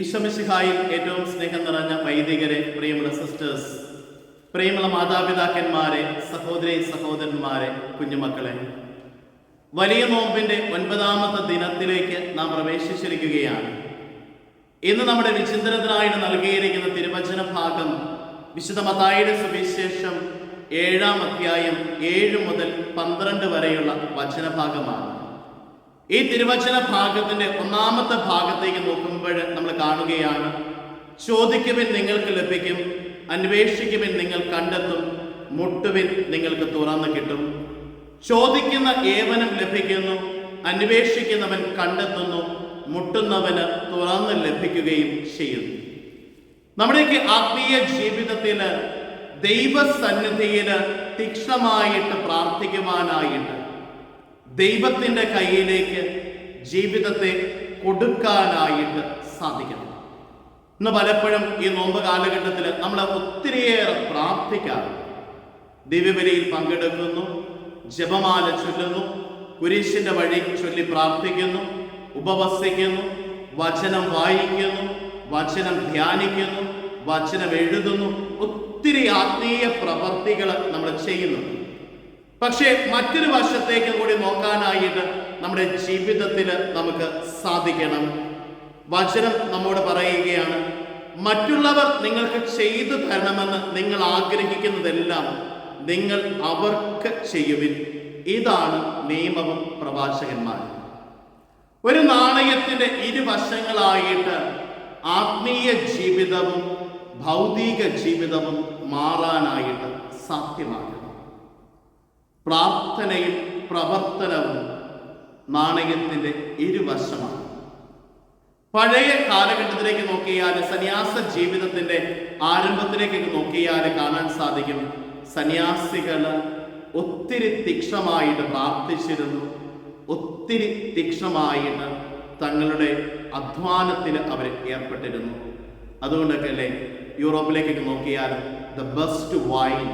ഈശ്വമിശിഹായിൽ ഏറ്റവും സ്നേഹം നിറഞ്ഞ വൈദികരെ പ്രിയമുള്ള സിസ്റ്റേഴ്സ് പ്രിയമുള്ള മാതാപിതാക്കന്മാരെ സഹോദരി സഹോദരന്മാരെ കുഞ്ഞുമക്കളെ. വലിയ നോമ്പിന്റെ ഒൻപതാമത്തെ ദിനത്തിലേക്ക് നാം പ്രവേശിച്ചിരിക്കുകയാണ്. ഇന്ന് നമ്മുടെ വിചിന്തനത്തിനായിട്ട് നൽകിയിരിക്കുന്ന തിരുവചന ഭാഗം വിശുദ്ധ മതായുടെ സുവിശേഷം ഏഴാം അധ്യായം ഏഴ് മുതൽ പന്ത്രണ്ട് വരെയുള്ള വചനഭാഗമാണ്. ഈ തിരുവചന ഭാഗത്തിന്റെ ഒന്നാമത്തെ ഭാഗത്തേക്ക് നോക്കുമ്പോൾ നമ്മൾ കാണുകയാണ് ചോദിക്കുവിൻ നിങ്ങൾക്ക് ലഭിക്കും അന്വേഷിക്കുവിൻ നിങ്ങൾ കണ്ടെത്തും മുട്ടുവിൻ നിങ്ങൾക്ക് തുറന്നു കിട്ടും. ചോദിക്കുന്ന ഏവനും ലഭിക്കുന്നു അന്വേഷിക്കുന്നവൻ കണ്ടെത്തുന്നു മുട്ടുന്നവന് തുറന്ന് ലഭിക്കുകയും ചെയ്യുന്നു. നമ്മുടെയൊക്കെ ആത്മീയ ജീവിതത്തിൽ ദൈവസന്നിധിയിൽ തീക്ഷണമായിട്ട് പ്രാർത്ഥിക്കുവാനായിട്ട് ദൈവത്തിന്റെ കയ്യിലേക്ക് ജീവിതത്തെ കൊടുക്കാനായിട്ട് സാധിക്കണം ഇന്ന് പലപ്പോഴും ഈ നോമ്പ് കാലഘട്ടത്തിൽ നമ്മൾ ഒത്തിരിയേറെ പ്രാർത്ഥിക്കാറ് ദിവ്യബലിയിൽ പങ്കെടുക്കുന്നു ജപമാല ചൊല്ലുന്നു കുരിശിന്റെ വഴി ചൊല്ലി പ്രാർത്ഥിക്കുന്നു ഉപവസിക്കുന്നു വചനം വായിക്കുന്നു വചനം ധ്യാനിക്കുന്നു വചനം എഴുതുന്നു ഒത്തിരി ആത്മീയ പ്രവർത്തികൾ നമ്മൾ ചെയ്യുന്നുണ്ട്. പക്ഷേ മറ്റൊരു വശത്തേക്ക് കൂടി നോക്കാനായിട്ട് നമ്മുടെ ജീവിതത്തിൽ നമുക്ക് സാധിക്കണം. വചനം നമ്മോട് പറയുകയാണ് മറ്റുള്ളവർ നിങ്ങൾക്ക് ചെയ്തു തരണമെന്ന് നിങ്ങൾ ആഗ്രഹിക്കുന്നതെല്ലാം നിങ്ങൾ അവർക്ക് ചെയ്യുവിൻ. ഇതാണ് നിയമവും പ്രവാചകന്മാർ ഒരു നാണയത്തിന്റെ ഇരുവശങ്ങളായിട്ട് ആത്മീയ ജീവിതവും ഭൗതിക ജീവിതവും മാറാനായിട്ട് സാധ്യമാകണം പ്രാർത്ഥനയും പ്രവർത്തനവും നാണയത്തിന്റെ ഇരുവശമാണ്. പഴയ കാലഘട്ടത്തിലേക്ക് നോക്കിയാൽ സന്യാസ ജീവിതത്തിന്റെ ആരംഭത്തിലേക്ക് നോക്കിയാൽ കാണാൻ സാധിക്കും. സന്യാസികൾ ഒത്തിരി തീക്ഷമായിട്ട് പ്രാർത്ഥിച്ചിരുന്നു. ഒത്തിരി തീക്ഷമായിട്ട് തങ്ങളുടെ അധ്വാനത്തിൽ അവർ ഏർപ്പെട്ടിരുന്നു. അതുകൊണ്ടൊക്കെ അല്ലേ യൂറോപ്പിലേക്കൊക്കെ നോക്കിയാൽ the best wine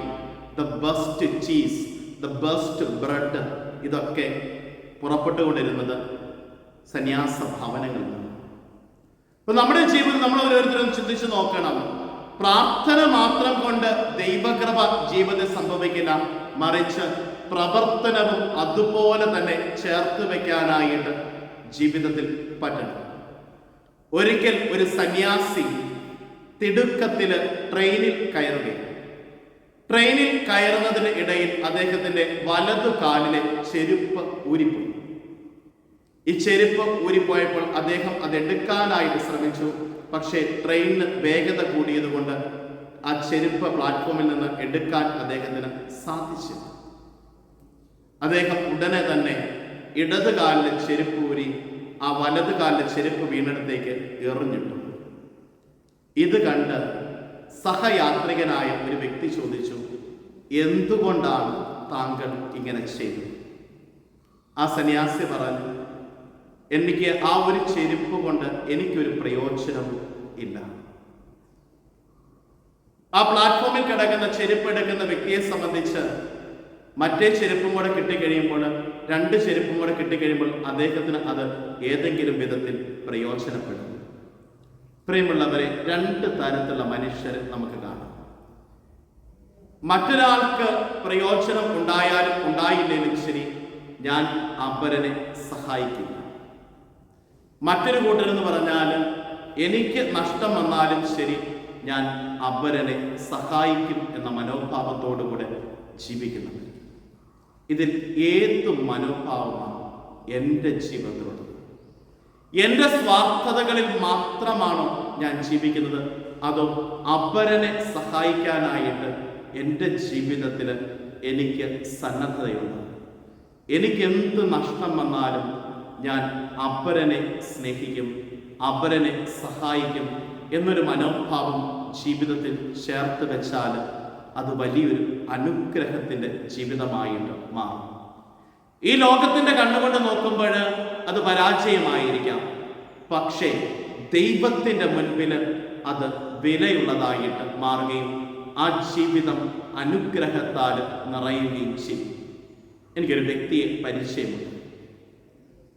the best cheese the best bread ഇതൊക്കെ പുറപ്പെട്ടുകൊണ്ടിരുന്നത് സന്യാസ ഭവനങ്ങളിൽ നിന്ന് അപ്പൊ നമ്മുടെ ജീവിതം നമ്മൾ ഓരോരുത്തരും ചിന്തിച്ചു നോക്കണം. പ്രാർത്ഥന മാത്രം കൊണ്ട് ദൈവകൃപ ജീവിതത്തിൽ സംഭവിക്കില്ല. മറിച്ച് പ്രവർത്തനവും അതുപോലെ തന്നെ ചേർത്ത് വെക്കാനായിട്ട് ജീവിതത്തിൽ പറ്റണം. ഒരിക്കൽ ഒരു സന്യാസി തിടുക്കത്തിൽ ട്രെയിനിൽ കയറുകയാണ്. ട്രെയിനിൽ കയറുന്നതിന് ഇടയിൽ അദ്ദേഹത്തിന്റെ വലതു കാലിലെ ചെരുപ്പ് ഊരിപ്പോയി. ഈ ചെരുപ്പ് ഊരിപ്പോയപ്പോൾ അദ്ദേഹം അത് എടുക്കാനായിട്ട് ശ്രമിച്ചു. പക്ഷേ ട്രെയിനിന് വേഗത കൂടിയതുകൊണ്ട് ആ ചെരുപ്പ് പ്ലാറ്റ്ഫോമിൽ നിന്ന് എടുക്കാൻ അദ്ദേഹത്തിന് സാധിച്ചില്ല. അദ്ദേഹം ഉടനെ തന്നെ ഇടത് കാലിലെ ചെരുപ്പ് ഊരി ആ വലത് കാലിലെ ചെരുപ്പ് വീണിടത്തേക്ക് എറിഞ്ഞിട്ടു. ഇത് കണ്ട് സഹയാത്രികനായ ഒരു വ്യക്തി ചോദിച്ചു എന്തുകൊണ്ടാണ് താങ്കൾ ഇങ്ങനെ ചെയ്തത്? ആ സന്യാസി പറഞ്ഞു എനിക്ക് ആ ഒരു ചെരുപ്പ് കൊണ്ട് എനിക്കൊരു പ്രയോജനം ഇല്ല. ആ പ്ലാറ്റ്ഫോമിൽ കിടക്കുന്ന ചെരുപ്പ് എടുക്കുന്ന വ്യക്തിയെ സംബന്ധിച്ച് മറ്റേ ചെരുപ്പും കൂടെ കിട്ടിക്കഴിയുമ്പോൾ രണ്ട് ചെരുപ്പും കൂടെ കിട്ടിക്കഴിയുമ്പോൾ അദ്ദേഹത്തിന് അത് ഏതെങ്കിലും വിധത്തിൽ പ്രയോജനപ്പെടും. പ്രിയമുള്ളവരെ രണ്ട് തരത്തിലുള്ള മനുഷ്യർ നമുക്ക് കാണാം. മറ്റൊരാൾക്ക് പ്രയോജനം ഉണ്ടായാലും ഉണ്ടായില്ലെങ്കിലും ശരി ഞാൻ അപരനെ സഹായിക്കില്ല. മറ്റൊരു കൂട്ടരെന്ന് പറഞ്ഞാൽ എനിക്ക് നഷ്ടം വന്നാലും ശരി ഞാൻ അപരനെ സഹായിക്കും എന്ന മനോഭാവത്തോടുകൂടെ ജീവിക്കുന്നത് ഇതിൽ ഏത് മനോഭാവമാണ് എന്റെ ജീവിതത്തിലുള്ളത് എന്റെ സ്വാർത്ഥതകളിൽ മാത്രമാണോ ഞാൻ ജീവിക്കുന്നത്? അതോ അപരനെ സഹായിക്കാനായിട്ട് എന്റെ ജീവിതത്തിൽ എനിക്ക് സന്നദ്ധതയുണ്ട്? എനിക്ക് എന്ത് നഷ്ടം വന്നാലും ഞാൻ അപരനെ സ്നേഹിക്കും അപരനെ സഹായിക്കും എന്നൊരു മനോഭാവം ജീവിതത്തിൽ ചേർത്ത് വെച്ചാൽ അത് വലിയൊരു അനുഗ്രഹത്തിന്റെ ജീവിതമായിട്ട് മാറും. ഈ ലോകത്തിന്റെ കണ്ണുകൊണ്ട് നോക്കുമ്പോൾ അത് പരാജയമായിരിക്കാം. പക്ഷേ ദൈവത്തിന്റെ മുൻപിൽ അത് വിലയുള്ളതായിട്ട് മാറുകയും ആ ജീവിതം അനുഗ്രഹത്താൽ നിറയുകയും ചെയ്യും. എനിക്കൊരു വ്യക്തിയെ പരിചയമുണ്ട്.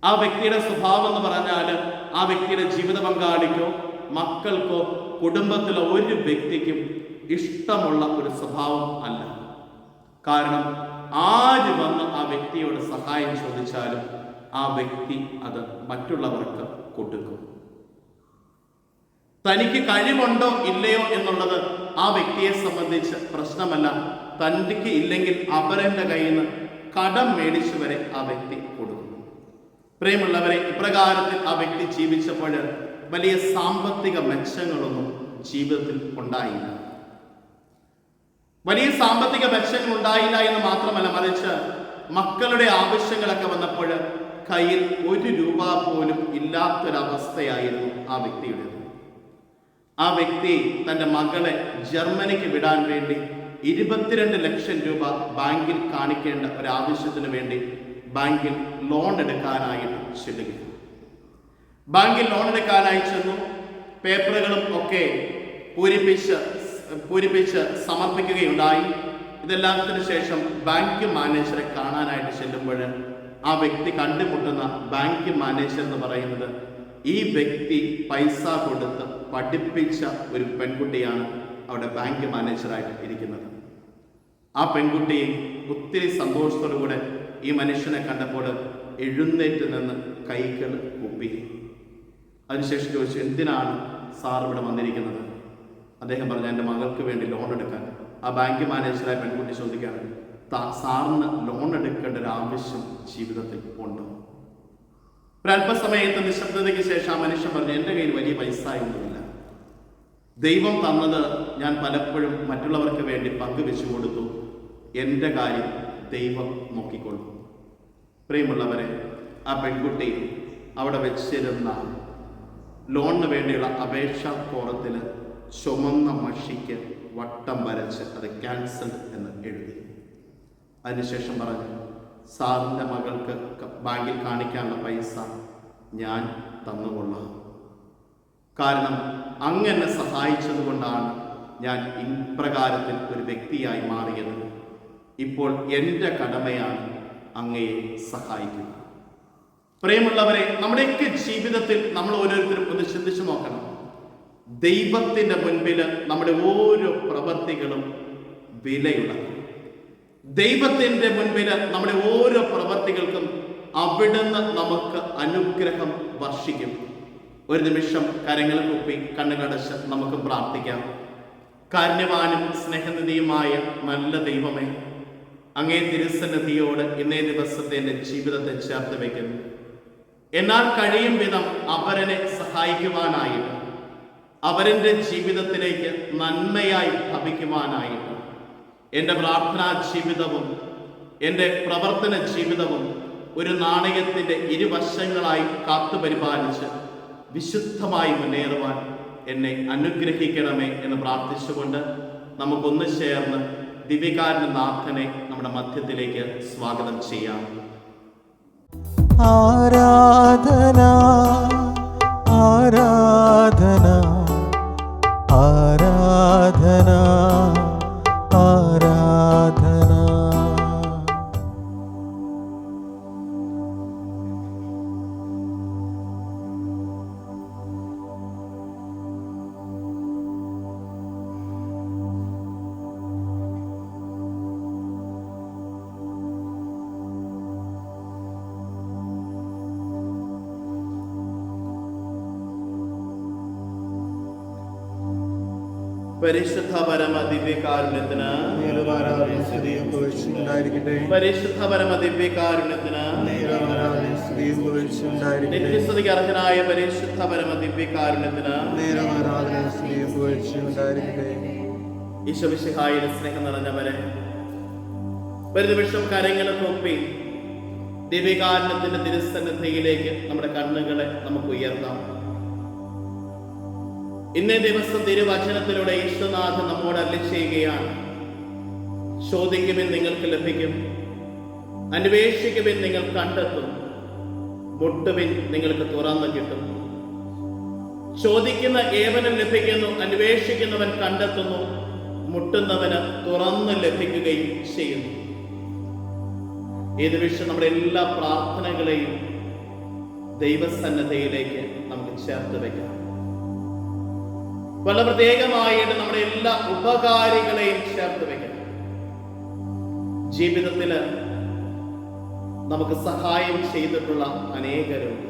ആ വ്യക്തിയുടെ സ്വഭാവം എന്ന് പറഞ്ഞാൽ ആ വ്യക്തിയുടെ ജീവിത പങ്കാളിക്കോ മക്കൾക്കോ കുടുംബത്തിലോ ഒരു വ്യക്തിക്കും ഇഷ്ടമുള്ള ഒരു സ്വഭാവം അല്ല. കാരണം ആര് വന്ന് ആ വ്യക്തിയോട് സഹായം ചോദിച്ചാലും ആ വ്യക്തി അത് മറ്റുള്ളവർക്ക് കൊടുക്കും. തനിക്ക് കഴിവുണ്ടോ ഇല്ലയോ എന്നുള്ളത് ആ വ്യക്തിയെ സംബന്ധിച്ച് പ്രശ്നമല്ല. തനിക്ക് ഇല്ലെങ്കിൽ അവരന്റെ കയ്യിൽ നിന്ന് കടം മേടിച്ചു വരെ ആ വ്യക്തി കൊടുക്കും. പ്രിയമുള്ളവരെ ഇപ്രകാരത്തിൽ ആ വ്യക്തി ജീവിച്ചപ്പോൾ വലിയ സാമ്പത്തിക മെച്ചങ്ങളൊന്നും ജീവിതത്തിൽ ഉണ്ടായില്ല. വലിയ സാമ്പത്തിക പ്രശ്നങ്ങൾ ഉണ്ടായില്ല എന്ന് മാത്രമല്ല മറിച്ച് മക്കളുടെ ആവശ്യങ്ങളൊക്കെ വന്നപ്പോൾ കയ്യിൽ ഒരു രൂപ പോലും ഇല്ലാത്തൊരവസ്ഥയായിരുന്നു ആ വ്യക്തിയുടെ ആ വ്യക്തി തന്റെ മകളെ ജർമ്മനിക്ക് വിടാൻ വേണ്ടി ഇരുപത്തിരണ്ട് ലക്ഷം രൂപ ബാങ്കിൽ കാണിക്കേണ്ട ഒരു ആവശ്യത്തിന് വേണ്ടി ബാങ്കിൽ ലോൺ എടുക്കാനായിട്ട് ചെല്ലുകയാണ്. ബാങ്കിൽ ലോൺ എടുക്കാനായി ചെന്നു. പേപ്പറുകളും ഒക്കെ പൂരിപ്പിച്ച് പൂരിപ്പിച്ച് സമർപ്പിക്കുകയുണ്ടായി. ഇതെല്ലാത്തിനു ശേഷം ബാങ്ക് മാനേജറെ കാണാനായിട്ട് ചെല്ലുമ്പോൾ ആ വ്യക്തി കണ്ടുമുട്ടുന്ന ബാങ്ക് മാനേജർ എന്ന് പറയുന്നത് ഈ വ്യക്തി പൈസ കൊടുത്ത് പഠിപ്പിച്ച ഒരു പെൺകുട്ടിയാണ് അവിടെ ബാങ്ക് മാനേജറായിട്ട് ഇരിക്കുന്നത്. ആ പെൺകുട്ടി ഒത്തിരി സന്തോഷത്തോടുകൂടെ ഈ മനുഷ്യനെ കണ്ടപ്പോൾ എഴുന്നേറ്റ് നിന്ന് കൈകൾ കുപ്പി. അതിനുശേഷം ചോദിച്ചു എന്തിനാണ് സാർ ഇവിടെ വന്നിരിക്കുന്നത്? അദ്ദേഹം പറഞ്ഞു എന്റെ മകൾക്ക് വേണ്ടി ലോൺ എടുക്കാൻ ആ ബാങ്ക് മാനേജറായ പെൺകുട്ടി ചോദിക്കുകയാണ് "താ- സാറിന് ലോൺ എടുക്കേണ്ട ഒരു ആവശ്യം ജീവിതത്തിൽ ഉണ്ടോ? ഒരല്പസമയത്ത് നിശബ്ദതയ്ക്ക് ശേഷം ആ മനുഷ്യൻ പറഞ്ഞു എന്റെ കയ്യിൽ വലിയ പൈസ ഒന്നുമില്ല. ദൈവം തന്നത് ഞാൻ പലപ്പോഴും മറ്റുള്ളവർക്ക് വേണ്ടി പങ്കുവെച്ചു കൊടുത്തു. എന്റെ കാര്യം ദൈവം നോക്കിക്കൊള്ളും. പ്രിയമുള്ളവരെ ആ പെൺകുട്ടി അവിടെ വെച്ചിരുന്ന ലോണിന് വേണ്ടിയുള്ള അപേക്ഷാ ഫോറത്തിൽ ചുമന്ന മഷിക്ക് വട്ടം വരച്ച് അത് ക്യാൻസൽ എന്ന് എഴുതി. അതിനുശേഷം പറഞ്ഞു സാറിന്റെ മകൾക്ക് ബാങ്കിൽ കാണിക്കാനുള്ള പൈസ ഞാൻ തന്നുകൊള്ളാം. കാരണം അങ്ങനെ സഹായിച്ചതുകൊണ്ടാണ് ഞാൻ ഇപ്രകാരത്തിൽ ഒരു വ്യക്തിയായി മാറിയത്. ഇപ്പോൾ എന്റെ കടമയാണ് അങ്ങയെ സഹായിക്കുക. പ്രിയമുള്ളവരെ നമ്മുടെയൊക്കെ ജീവിതത്തിൽ നമ്മൾ ഓരോരുത്തരും ഒന്ന് ചിന്തിച്ചു നോക്കണം. ദൈവത്തിന്റെ മുൻപിൽ നമ്മുടെ ഓരോ പ്രവർത്തികളും വിലയുള്ളതാണ്. ദൈവത്തിന്റെ മുൻപിൽ നമ്മുടെ ഓരോ പ്രവർത്തികൾക്കും അവിടുന്ന് നമുക്ക് അനുഗ്രഹം വർഷിക്കും. ഒരു നിമിഷം കരങ്ങൾ കുപ്പി കണ്ണുകടച്ച് നമുക്ക് പ്രാർത്ഥിക്കാം. കാരുണ്യവാനും സ്നേഹനിധിയുമായ നല്ല ദൈവമേ അങ്ങേ തിരുസന്നിധിയോട് ഇന്നേ ദിവസത്തെ എന്റെ ജീവിതത്തെ ചേർത്ത് വയ്ക്കുന്നു. എന്നാൽ കഴിയും വിധം അവരനെ സഹായിക്കുവാനായിട്ട് അവരുടെ ജീവിതത്തിലേക്ക് നന്മയായി ഭവിക്കുവാനായിട്ട് എന്റെ പ്രാർത്ഥനാ ജീവിതവും എന്റെ പ്രവർത്തന ജീവിതവും ഒരു നാണയത്തിന്റെ ഇരുവശങ്ങളായി കാത്തു പരിപാലിച്ച് വിശുദ്ധമായി മുന്നേറുവാൻ എന്നെ അനുഗ്രഹിക്കണമേ എന്ന് പ്രാർത്ഥിച്ചുകൊണ്ട് നമുക്കൊന്ന് ചേർന്ന് ദിവികാരൻ നാഥനെ നമ്മുടെ മധ്യത്തിലേക്ക് സ്വാഗതം ചെയ്യാം. ആരാധന ആരാധന. ആരാധന പരിശുദ്ധ പരമ ദിവ്യകാരുണ്യത്തിന് പരിശുദ്ധ പരമ ദിവ്യകാരുണ്യത്തിന് അർഹനായ പരിശുദ്ധ പരമ ദിവ്യകാരുണ്യത്തിന് സ്നേഹം നിറഞ്ഞവരെ ഒരു നിമിഷം കരങ്ങളെ തൊപ്പി ദിവ്യകാരുണ്യത്തിന്റെ തിരുസന്നിധിയിലേക്ക് നമ്മുടെ കണ്ണുകളെ നമുക്ക് ഉയർത്താം. ഇന്നേ ദിവസം തിരുവചനത്തിലൂടെ ഈശ്വനാഥൻ നമ്മോട് അല്ല ചെയ്യുകയാണ്. നിങ്ങൾക്ക് ലഭിക്കും. അന്വേഷിക്കുമെൻ നിങ്ങൾ കണ്ടെത്തും. മുട്ടുവിൻ നിങ്ങൾക്ക് തുറന്നു കിട്ടും. ചോദിക്കുന്ന ഏവനും ലഭിക്കുന്നു അന്വേഷിക്കുന്നവൻ കണ്ടെത്തുന്നു മുട്ടുന്നവന് തുറന്ന് ലഭിക്കുകയും ചെയ്യുന്നു. ഏത് വിഷയം നമ്മുടെ എല്ലാ പ്രാർത്ഥനകളെയും ദൈവസന്നദ്ധയിലേക്ക് നമുക്ക് ചേർത്ത് വയ്ക്കാം പല പ്രത്യേകമായിട്ട് നമ്മുടെ എല്ലാ ഉപകാരികളെയും ചേർത്ത് വെക്കണം. ജീവിതത്തിൽ നമുക്ക് സഹായം ചെയ്തിട്ടുള്ള അനേകരുണ്ട്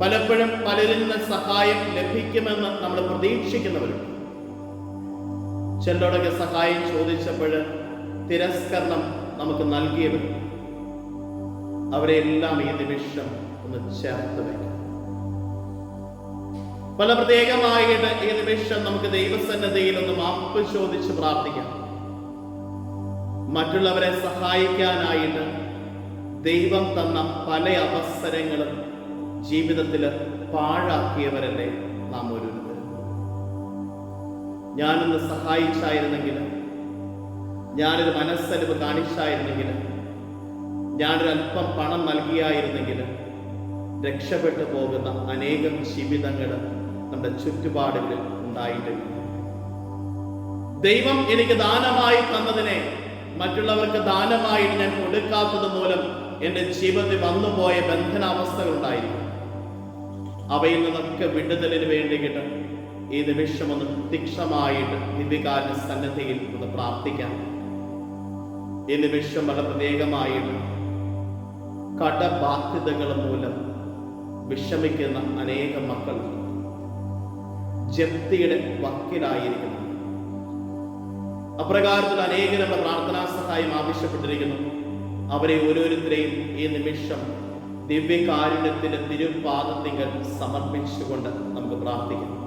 പലപ്പോഴും പലരിൽ നിന്ന് സഹായം ലഭിക്കുമെന്ന് നമ്മൾ പ്രതീക്ഷിക്കുന്നവരുണ്ട്. ചിലരോടൊക്കെ സഹായം ചോദിച്ചപ്പോൾ തിരസ്കരണം നമുക്ക് നൽകിയവരും അവരെല്ലാം ഈ നിമിഷം ഒന്ന് ചേർത്ത് വയ്ക്കും പല പ്രത്യേകമായിട്ട് ഈ നിമിഷം നമുക്ക് ദൈവസന്നദ്ധയിൽ ഒന്ന് മാപ്പ് ചോദിച്ച് പ്രാർത്ഥിക്കാം. മറ്റുള്ളവരെ സഹായിക്കാനായിട്ട് ദൈവം തന്ന പല അവസരങ്ങളും ജീവിതത്തിൽ പാഴാക്കിയവരല്ലേ നാം ഒരു ഞാനൊന്ന് സഹായിച്ചായിരുന്നെങ്കിൽ ഞാനൊരു മനസ്സലിവ് കാണിച്ചായിരുന്നെങ്കിൽ ഞാനൊരു അല്പം പണം നൽകിയായിരുന്നെങ്കിൽ രക്ഷപ്പെട്ടു പോകുന്ന അനേകം ജീവിതങ്ങൾ നമ്മുടെ ചുറ്റുപാടുകളിൽ ഉണ്ടായിട്ടുണ്ട് ദൈവം എനിക്ക് ദാനമായി തന്നതിനെ മറ്റുള്ളവർക്ക് ദാനമായിട്ട് ഞാൻ കൊടുക്കാത്തത് മൂലം എന്റെ ജീവിതത്തിൽ വന്നുപോയ ബന്ധനാവസ്ഥകൾ ഉണ്ടായിരിക്കും അവയിൽ നിന്നൊക്കെ വിടുതലിന് വേണ്ടിയിട്ട് ഈ നിമിഷം ഒന്ന് തീക്ഷമായിട്ട് ദിവ്യകാരന്റെ സന്നദ്ധയിൽ ഒന്ന് പ്രാർത്ഥിക്കാം. ഈ നിമിഷം വളരെ പ്രത്യേകമായിട്ട് കടബാധ്യതകൾ മൂലം വിഷമിക്കുന്ന അനേകം മക്കൾ ജപ്തിയുടെ വക്കിലായിരിക്കുന്നു. അപ്രകാരത്തിൽ അനേകരുടെ പ്രാർത്ഥനാ സഹായം ആവശ്യപ്പെട്ടിരിക്കുന്നു. അവരെ ഓരോരുത്തരെയും ഈ നിമിഷം ദിവ്യകാരുണ്യത്തിന്റെ തിരുപാദത്തിങ്കൽ സമർപ്പിച്ചുകൊണ്ട് നമുക്ക് പ്രാർത്ഥിക്കാം.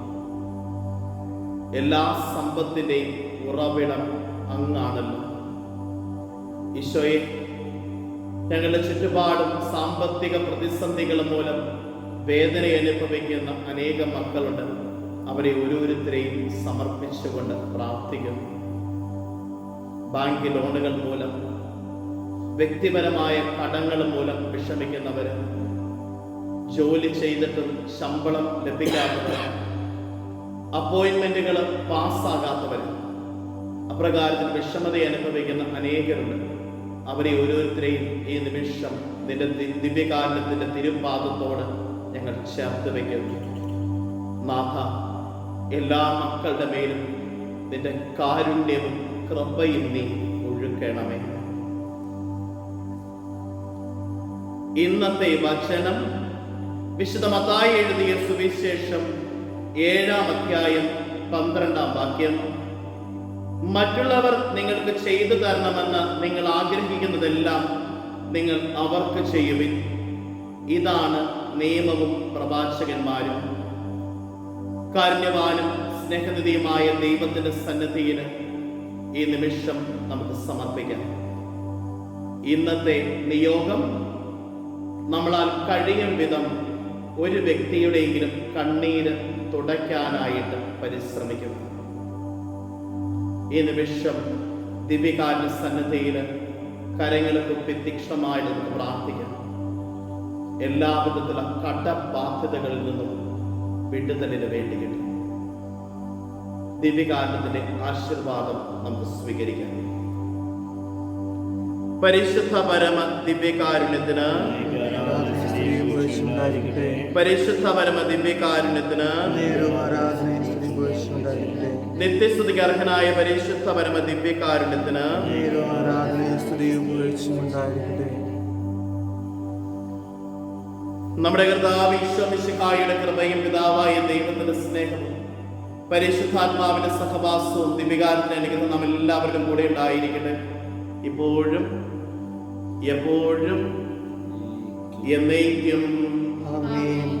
എല്ലാ സമ്പത്തിന്റെയും ഉറവിടം അങ്ങാണല്ലോ. ഈശോയെ ഞങ്ങളുടെ ചുറ്റുപാടും സാമ്പത്തിക പ്രതിസന്ധികൾ മൂലം വേദന അനുഭവിക്കുന്ന അനേകം മക്കളുണ്ട്. അവരെ ഓരോരുത്തരെയും സമർപ്പിച്ചുകൊണ്ട് പ്രാർത്ഥിക്കുന്നു. ബാങ്ക് ലോണുകൾ മൂലം വ്യക്തിപരമായ കടങ്ങൾ മൂലം വിഷമിക്കുന്നവര് ജോലി ചെയ്തിട്ടും ശമ്പളം ലഭിക്കാത്തവർ അപ്പോയിന്റ്മെന്റുകൾ പാസ്സാകാത്തവർ അപ്രകാരത്തിൽ വിഷമത അനുഭവിക്കുന്ന അനേകരുണ്ട്. അവരെ ഓരോരുത്തരെയും ഈ നിമിഷം നിന്റെ ദി- ദിവ്യകാരണത്തിന്റെ തിരുപാദത്തോട് ഞങ്ങൾ ചേർത്ത് വയ്ക്കുന്നു നാഥ എല്ലാ മക്കളുടെ മേലും നിന്റെ കാരുണ്യവും കൃപയും നീ ഒഴുക്കണമേ. ഇന്നത്തെ വചനം വിശുദ്ധ എഴുതിയ സുവിശേഷം ഏഴാം അധ്യായം പന്ത്രണ്ടാം വാക്യം. മറ്റുള്ളവർ നിങ്ങൾക്ക് ചെയ്തു തരണമെന്ന് നിങ്ങൾ ആഗ്രഹിക്കുന്നതെല്ലാം നിങ്ങൾ അവർക്ക് ചെയ്യുവിൻ. ഇതാണ് നിയമവും പ്രവാചകന്മാരും. കാരുണ്യവാനും സ്നേഹനിധിയുമായ ദൈവത്തിന്റെ സന്നദ്ധിയിന് ഈ നിമിഷം നമുക്ക് സമർപ്പിക്കാം. ഇന്നത്തെ നിയോഗം നമ്മളാൽ കഴിയും വിധം ഒരു വ്യക്തിയുടെയെങ്കിലും കണ്ണീര് തുടയ്ക്കാനായിട്ട് പരിശ്രമിക്കും ഈ നിമിഷം ദിവ്യകാരുടെ സന്നദ്ധയിൽ കരങ്ങൾ കുപ്പി പ്രാർത്ഥിക്കാം. പ്രാർത്ഥിക്കാം എല്ലാവിധത്തിലുള്ള കടബാധ്യതകളിൽ നിന്നും വിടുതലിന് വേണ്ടിയിട്ട് ദിവ്യകാരണത്തിന്റെ ആശീർവാദം നമുക്ക് സ്വീകരിക്കാം. പരിശുദ്ധ പരമ ദിവ്യകാരുണ്യത്തിന് പരിശുദ്ധ പരമ ദിവ്യകാരുണ്യത്തിന് നിത്യസ്തുതി അർഹനായ പരിശുദ്ധ പരമ ദിവ്യകാരുണ്യത്തിന് ആരാധനയും പുരുഷനുണ്ടായിരിക്കട്ടെ നമ്മുടെ കർത്താവ് ഈശ്വമിശിഹായുടെ കൃപയും പിതാവായ ദൈവത്തിന്റെ സ്നേഹവും പരിശുദ്ധാത്മാവിന്റെ സഹവാസവും ദിവികാരത്തിന് അനുഗ്രഹം നാം എല്ലാവരുടെ കൂടെ ഉണ്ടായിരിക്കട്ടെ. ഇപ്പോഴും എപ്പോഴും എന്നേക്കും. ആമേൻ.